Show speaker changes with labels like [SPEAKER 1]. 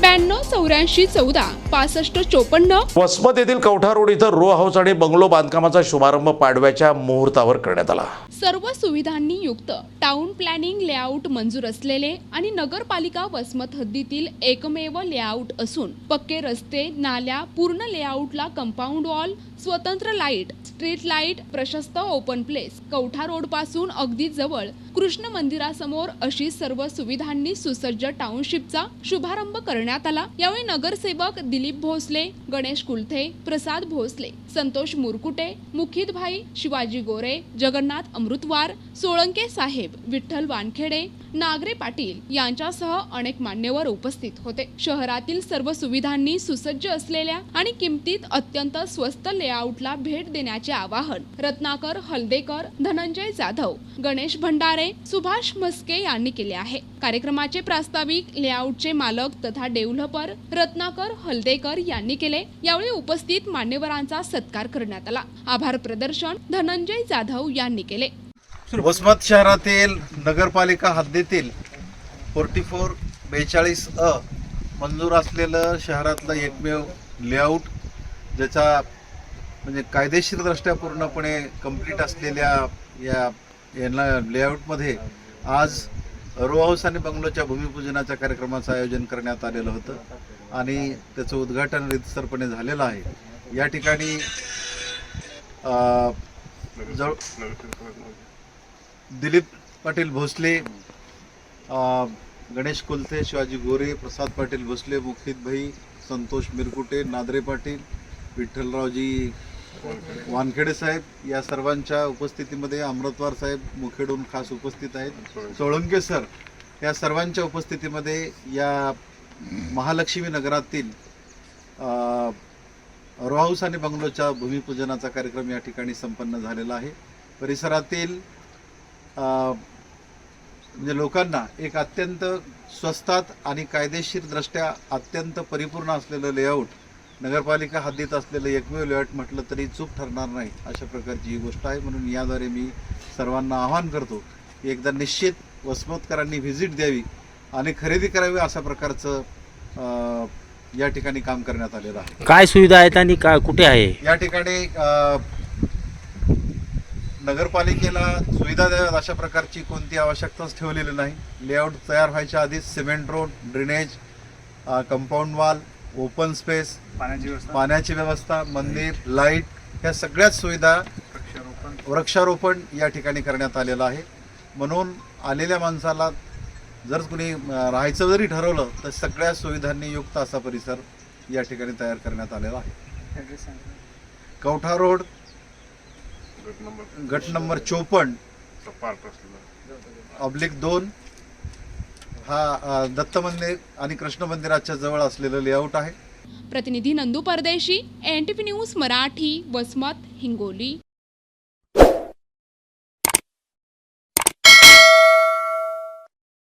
[SPEAKER 1] ब्याण्णव चौऱ्याऐंशी चौदा पासष्ट चोपन्न.
[SPEAKER 2] वसमत येथील कवठा रोड इथं रो हाऊस आणि बंगलो बांधकामाचा शुभारंभ पाडव्याच्या मुहूर्तावर करण्यात आला.
[SPEAKER 1] सर्व सुविधांनी युक्त टाउन प्लॅनिंग लेआउट मंजूर असलेले आणि नगरपालिका वसमत हद्दीतील एकमेव लेआउट असून पक्के रस्ते नाल्या पूर्ण लेआउटला कंपाऊंड वॉल स्वतंत्र लाइट स्ट्रीट लाइट प्रशस्त ओपन प्लेस कवठा रोडपासून अगदी जवळ कृष्ण मंदिरासमोर अशी सर्व सुविधांनी सुसज्ज टाउनशिपचा शुभारंभ करण्यात आला. यावेळी नगरसेवक दिलीप भोसले गणेश कुलथे प्रसाद भोसले संतोष मुरकुटे मुखित भाई शिवाजी गोरे जगन्नाथ अमृतवार सोळंके साहेब विठ्ठल वानखेडे नागरे पाटील यांच्यासह अनेक मान्यवर उपस्थित होते. शहरातील सर्व सुविधांनी सुसज्ज असलेल्या आणि किमतीत अत्यंत स्वस्त लेआउटला भेट देण्याचे आवाहन रत्नाकर हलदेकर धनंजय जाधव गणेश भंडारे सुभाष मस्के यांनी केले आहे. कार्यक्रमाचे प्रास्ताविक लेआउटचे मालक तथा डेव्हलपर रत्नाकर हलदेकर यांनी केले. यावेळी उपस्थित मान्यवरांचा सत्कार करण्यात आला. आभार प्रदर्शन धनंजय जाधव यांनी केले.
[SPEAKER 3] वसमत शहरातील नगरपालिका हद्दीतील फोर्टी फोर बेचाळीस अ मंजूर असलेलं शहरातलं एकमेव लेआउट ज्याचा म्हणजे कायदेशीरदृष्ट्या पूर्णपणे कंप्लीट असलेल्या या यांना लेआउटमध्ये आज रो हाऊस आणि बंगलोच्या भूमिपूजनाच्या कार्यक्रमाचं आयोजन करण्यात आलेलं होतं आणि त्याचं उद्घाटन रितसरपणे झालेलं आहे. या ठिकाणी जवळ दिलीप पाटील भोसले गणेश कुलथे शिवाजी गोरे प्रसाद पाटील भोसले मुखित भाई संतोष मिरकुटे नादरे पाटील विठ्ठलरावजी वानखेडे साहेब या सर्वांच्या उपस्थितीमध्ये अमृतवार साहेब मुखेडून खास उपस्थित आहेत. सोळंके सर या सर्वांच्या उपस्थितीमध्ये या महालक्ष्मी नगरातील रोहाऊस आणि बंगलोच्या भूमिपूजनाचा कार्यक्रम या ठिकाणी संपन्न झालेला आहे. परिसरातील म्हणजे लोकांना एक अत्यंत स्वस्तात आणि कायदेशीरदृष्ट्या अत्यंत परिपूर्ण असलेलं लेआउट नगरपालिका हद्दीत असलेलं एकमेव लेआउट म्हटलं तरी चूक ठरणार नाही. अशा प्रकारची ही गोष्ट आहे. म्हणून याद्वारे मी सर्वांना आवाहन करतो की एकदा निश्चित वसमतकरांनी व्हिजिट द्यावी आणि खरेदी करावी अशा प्रकारचं या ठिकाणी काम करण्यात आलेलं आहे.
[SPEAKER 4] काय सुविधा आहेत आणि काय कुठे आहे?
[SPEAKER 3] या ठिकाणी नगरपालिकेला सुविधा द्याव्यात अशा प्रकारची कोणती आवश्यकताच ठेवलेली नाही. लेआउट तयार व्हायच्या आधीच cement road drainage compound wall open space
[SPEAKER 5] पाण्याची व्यवस्था.
[SPEAKER 3] पाण्याची व्यवस्था मंदिर लाइट ह्या सगळ्याच सुविधा
[SPEAKER 5] वृक्षारोपण.
[SPEAKER 3] वृक्षारोपण या ठिकाणी करण्यात आलेलं आहे. म्हणून आलेल्या माणसाला जर कुणी राहायचं जरी ठरवलं तर सगळ्या सुविधांनी युक्त असा परिसर या ठिकाणी तयार करण्यात आलेला आहे. कवठा रोड गट नंबर चोपन्न. ऑब्लिक दोन. हा दत्त मंदिर आणि कृष्ण मंदिराच्या जवळ असलेलं लेआउट आहे.
[SPEAKER 1] प्रतिनिधी Nandu Pardeshi N T news Marathi Vasmat Hingoli.